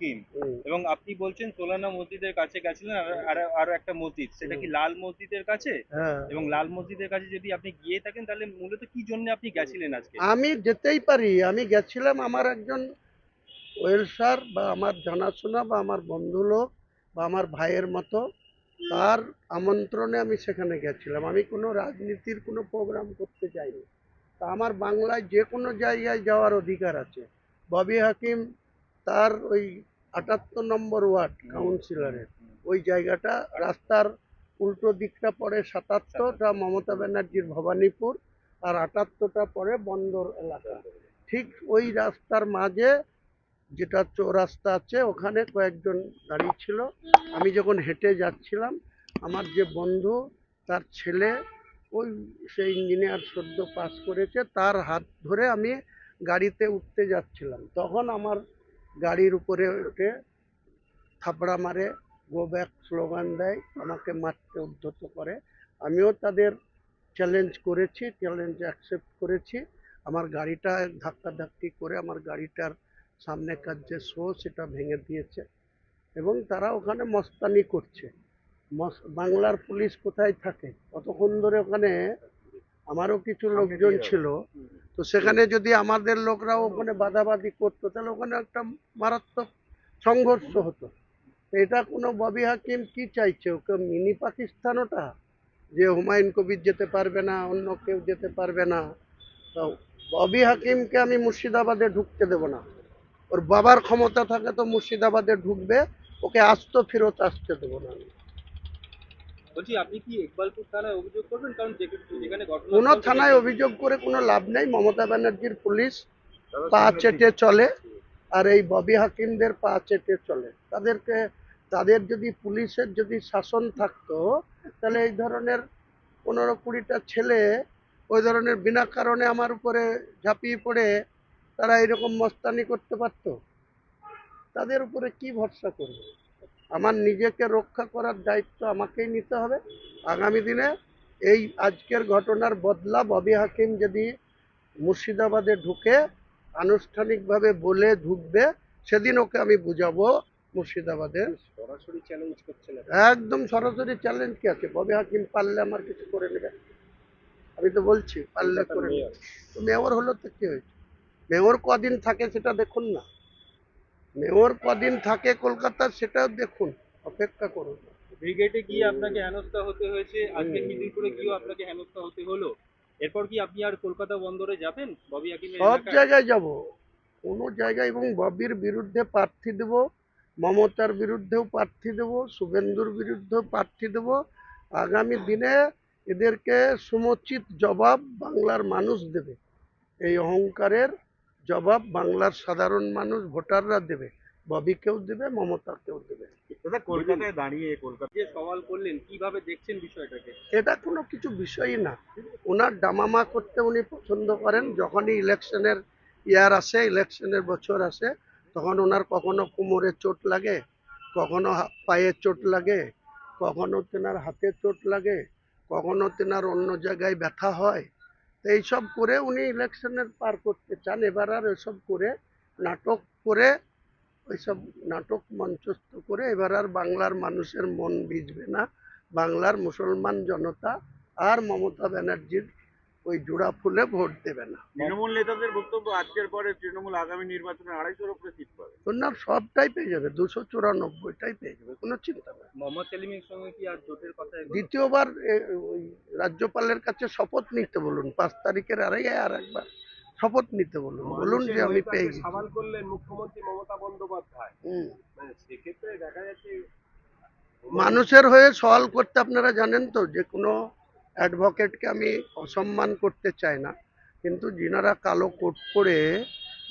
হাকিম এবং আপনি বলছেন সোলানা মসজিদের কাছে গেছিলেন আর একটা মসজিদ। সেটা কি লাল মসজিদের কাছে? হ্যাঁ। এবং লাল মসজিদের কাছে যদি আপনি গিয়ে থাকেন তাহলে মূলত কি জন্য আপনি গেছিলেন আজকে? আমি যেতেই পারি। আমি গেছিলাম আমার একজন ওয়েলসার বা আমার জানাশোনা বা আমার বন্ধু লোক বা আমার ভাইয়ের মতো। তার আমন্ত্রণে আমি সেখানে গেছিলাম। আমি কোনো রাজনীতির কোনো প্রোগ্রাম করতে যাইনি। তা আমার বাংলায় যে কোনো জায়গায় যাওয়ার অধিকার আছে। ববি হাকিম তার ওই আটাত্তর নম্বর ওয়ার্ড কাউন্সিলরের। ওই জায়গাটা রাস্তার উল্টো দিকটা পড়ে সাতাত্তরটা মমতা ব্যানার্জির ভবানীপুর আর আটাত্তরটা পরে বন্দর এলাকা। ঠিক ওই রাস্তার মাঝে যেটা চৌরাস্তা আছে ওখানে কয়েকজন দাঁড়িয়ে ছিল। আমি যখন হেঁটে যাচ্ছিলাম আমার যে বন্ধু তার ছেলে ওই সে ইঞ্জিনিয়ার সদ্য পাস করেছে তার হাত ধরে আমি গাড়িতে উঠতে যাচ্ছিলাম। তখন আমার গাড়ির উপরে উঠে থাপড়া মারে গো ব্যাক স্লোগান দেয়, আমাকে মারতে উদ্ধত করে। আমিও তাদের চ্যালেঞ্জ করেছি চ্যালেঞ্জ অ্যাকসেপ্ট করেছি। আমার গাড়িটা ধাক্কাধাক্কি করে আমার গাড়িটার সামনেকার যে শো, সেটা ভেঙে দিয়েছে এবং তারা ওখানে মস্তানি করছে। বাংলার পুলিশ কোথায় থাকে? কতক্ষণ ধরে ওখানে আমারও কিছু লোকজন ছিল। তো সেখানে যদি আমাদের লোকরাও ওখানে বাধাবাধি করতো তাহলে ওখানে একটা মারাত্মক সংঘর্ষ হতো। এটা কোনো ববি হাকিম কি চাইছে? ওকে মিনি পাকিস্তান ওটা যে হুমায়ুন কবির যেতে পারবে না অন্য কেউ যেতে পারবে না। তো ববি হাকিমকে আমি মুর্শিদাবাদে ঢুকতে দেবো না। ওর বাবার ক্ষমতা থাকে তো মুর্শিদাবাদে ঢুকবে ওকে আস্ত ফেরত আসতে দেবো না আমি। বলছি আপনি কি ইকবালপুর থানায় অভিযোগ করবেন? কারণ যেখানে কোনো থানায় অভিযোগ করে কোনো লাভ নেই। মমতা ব্যানার্জির পুলিশ পা চেটে চলে আর এই ববি হাকিমদের পা চেটে চলে। তাদেরকে তাদের যদি পুলিশের যদি শাসন থাকতো তাহলে এই ধরনের পনেরো কুড়িটা ছেলে ওই ধরনের বিনা কারণে আমার উপরে ঝাঁপিয়ে পড়ে তারা এরকম মস্তানি করতে পারতো? তাদের উপরে কি ভরসা করবে? আমার নিজেকে রক্ষা করার দায়িত্ব আমাকেই নিতে হবে। আগামী দিনে এই আজকের ঘটনার বদলা ববি হাকিম যদি মুর্শিদাবাদে ঢুকে আনুষ্ঠানিকভাবে বলে ঢুকবে সেদিন ওকে আমি বুঝাবো মুর্শিদাবাদে। সরাসরি চ্যালেঞ্জ করছিলেন একদম সরাসরি চ্যালেঞ্জ কি আছে? ববি হাকিম পারলে আমার কিছু করে নেবে? আমি তো বলছি পারলে করে নেবে। তো মেয়র হলো তো কি? হয়েছে মেয়র কদিন থাকে সেটা দেখুন না। মেয়র কদিন থাকে কলকাতার সেটাও দেখুন অপেক্ষা করুন। ব্রিগেডে গিয়ে আপনাকে হেনস্থা হতে হয়েছে আজকে খিদিরপুরে গিয়েও আপনাকে হেনস্থা হতে হলো। এরপর কি আপনি আর কলকাতা বন্দরে যাবেন? ববি হাকিমের সব জায়গায় যাব। কোনো জায়গায় এবং ববির বিরুদ্ধে প্রার্থী দেব মমতার বিরুদ্ধেও প্রার্থী দেব শুভেন্দুর বিরুদ্ধেও প্রার্থী দেব। আগামী দিনে এদেরকে সমুচিত জবাব বাংলার মানুষ দেবে। এই অহংকারের জবাব বাংলার সাধারণ মানুষ ভোটাররা দেবে। ববিকেও দেবে মমতাকেও দেবে। দাদা কলকাতায় দাঁড়িয়ে কলকাতা সওয়াল করলেন কীভাবে দেখছেন বিষয়টাকে? এটা কোনো কিছু বিষয়ই না। ওনার ডামামা করতে উনি পছন্দ করেন। যখনই ইলেকশনের ইয়ার আসে ইলেকশনের বছর আসে তখন ওনার কখনো কোমরে চোট লাগে কখনো পায়ে চোট লাগে কখনো তেনার হাতে চোট লাগে কখনো তেনার অন্য জায়গায় ব্যথা হয়। এইসব করে উনি ইলেকশনের পার করতে চান। এবার আর ওইসব করে নাটক করে, ওইসব নাটক মঞ্চস্থ করে এবার আর বাংলার মানুষের মন ভিজবে না। বাংলার মুসলমান জনতা আর মমতা ব্যানার্জির ওই জোড়া ফুলে ভোট দেবে না। তৃণমূল নেতাদের বক্তব্য আজকের পরে তৃণমূল আগামী নির্বাচনে আড়াইশোর উপরে সিট সবটাই পেয়ে যাবে দুশো চুরানব্বইটাই পেয়ে যাবে কোনো চিন্তা নেই। মোহাম্মদ সেলিমের সঙ্গে কি আর জোটের কথা দ্বিতীয়বার ওই রাজ্যপালের কাছে শপথ নিতে বলুন পাঁচ তারিখের আড়াই আর একবার শপথ নিতে বলুন বলুন যে আমি পেয়ে গেছি। সাবাল করলেন মুখ্যমন্ত্রী মমতা বন্দ্যোপাধ্যায়। মানে সেক্ষেত্রে দেখা যাচ্ছে মানুষের হয়ে সওয়াল করতে আপনারা জানেন তো যে কোনো অ্যাডভোকেটকে আমি অসম্মান করতে চাই না কিন্তু যিনারা কালো কোট পরে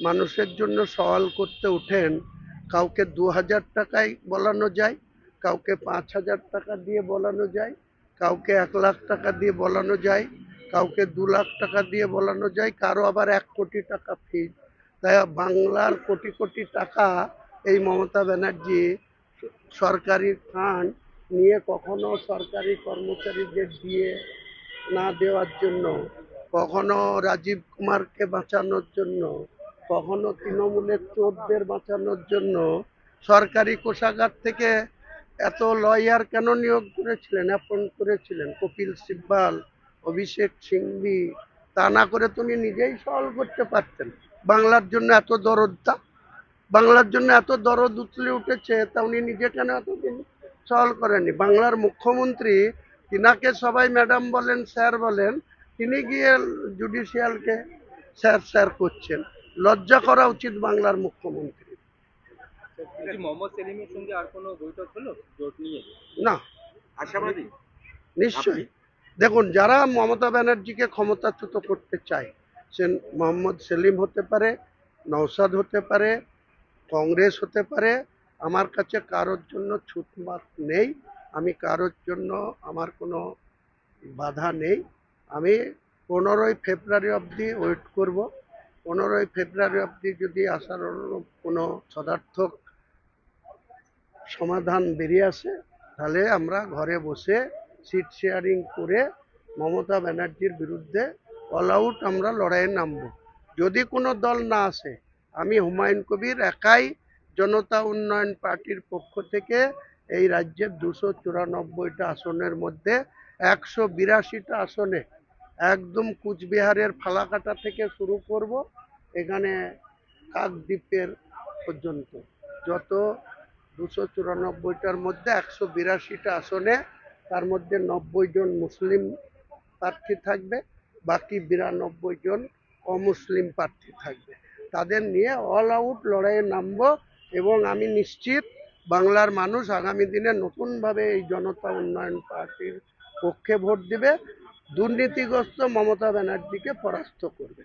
মানুষের জন্য সওয়াল করতে ওঠেন, কাউকে দু হাজার টাকায় বলানো যায়, কাউকে পাঁচ হাজার টাকা দিয়ে বলানো যায়, কাউকে এক লাখ টাকা দিয়ে বলানো যায়, কাউকে দু লাখ টাকা দিয়ে বলানো যায়, কারও আবার এক কোটি টাকা ফিজ তাই বাংলার কোটি কোটি টাকা এই মমতা ব্যানার্জি সরকারি ফান্ড নিয়ে কখনো সরকারি কর্মচারীদের দিয়ে না দেওয়ার জন্য, কখনো রাজীব কুমারকে বাঁচানোর জন্য কখনো তৃণমূলের চোরদের বাঁচানোর জন্য সরকারি কোষাগার থেকে এত লয়ার কেন নিয়োগ করেছিলেন, অ্যাপয়েন্ট করেছিলেন? কপিল সিব্বাল, অভিষেক সিংভি, তা না করে তুমি নিজেই সলভ করতে পারতেন। বাংলার জন্য এত দরদটা বাংলার জন্য এত দরদ উতলে উঠেছে, তা উনি নিজে কেন এতদিন সলভ করেননি? বাংলার মুখ্যমন্ত্রী, তিনাকে সবাই ম্যাডাম বলেন, স্যার বলেন, তিনি গিয়ে জুডিশিয়ালকে স্যার স্যার করছেন। লজ্জা করা উচিত বাংলার মুখ্যমন্ত্রী না। আশাবাদী? নিশ্চয়ই। দেখুন যারা মমতা ব্যানার্জিকে ক্ষমতাচ্যুত করতে চায় সে মোহাম্মদ সেলিম হতে পারে নওসাদ হতে পারে কংগ্রেস হতে পারে আমার কাছে কারোর জন্য ছুটমাত নেই আমি কারোর জন্য আমার কোনো বাধা নেই। আমি পনেরোই ফেব্রুয়ারি অবধি ওয়েট করব। পনেরোই ফেব্রুয়ারি অবধি যদি আসার অনুরূপ কোনো সদার্থক সমাধান বেরিয়ে আসে, তাহলে আমরা ঘরে বসে সিট শেয়ারিং করে মমতা ব্যানার্জির বিরুদ্ধে অল আউট আমরা লড়াইয়ে নামব। যদি কোনো দল না আসে, আমি হুমায়ুন কবির একাই জনতা উন্নয়ন পার্টির পক্ষ থেকে এই রাজ্যের দুশো চুরানব্বইটা আসনের মধ্যে একশো বিরাশিটা আসনে একদম কুচবিহারের ফালাকাটা থেকে শুরু করব, এখানে কাকদ্বীপের পর্যন্ত। যত দুশো চুরানব্বইটার মধ্যে একশো বিরাশিটা আসনে, তার মধ্যে নব্বই জন মুসলিম প্রার্থী থাকবে, বাকি বিরানব্বই জন অমুসলিম প্রার্থী থাকবে। তাদের নিয়ে অল আউট লড়াইয়ে নামবো এবং আমি নিশ্চিত বাংলার মানুষ আগামী দিনে নতুনভাবে এই জনতা উন্নয়ন পার্টির পক্ষে ভোট দেবে। দুর্নীতিগ্রস্ত মমতা ব্যানার্জিকে পরাস্ত করবে.